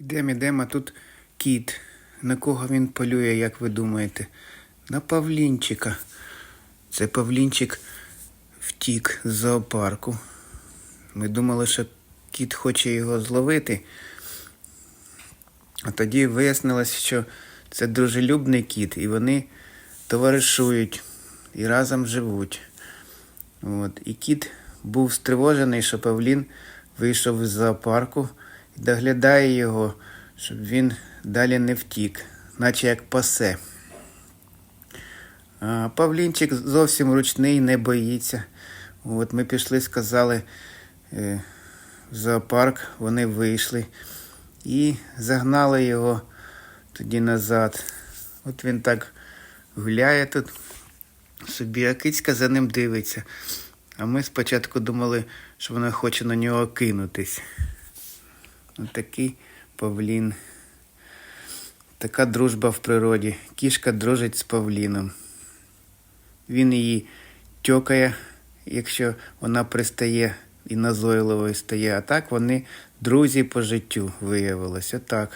Ідемо, ідемо, а тут кіт. На кого він полює, як ви думаєте? На Павлінчика. Це Павлінчик втік з зоопарку. Ми думали, що кіт хоче його зловити. А тоді вияснилось, що це дружелюбний кіт, і вони товаришують і разом живуть. От. І кіт був стривожений, що Павлін вийшов із зоопарку доглядає його, щоб він далі не втік, наче як пасе. Павлінчик зовсім ручний, не боїться. От ми пішли, сказали е, в зоопарк, вони вийшли і загнали його тоді назад. От він так гуляє тут собі, а кицька за ним дивиться. А ми спочатку думали, що вона хоче на нього кинутись. Ось такий павлін. Така дружба в природі. Кішка дружить з павліном. Він її тьокає, якщо вона пристає і назойливою стає. А так вони друзі по життю виявилося. Отак.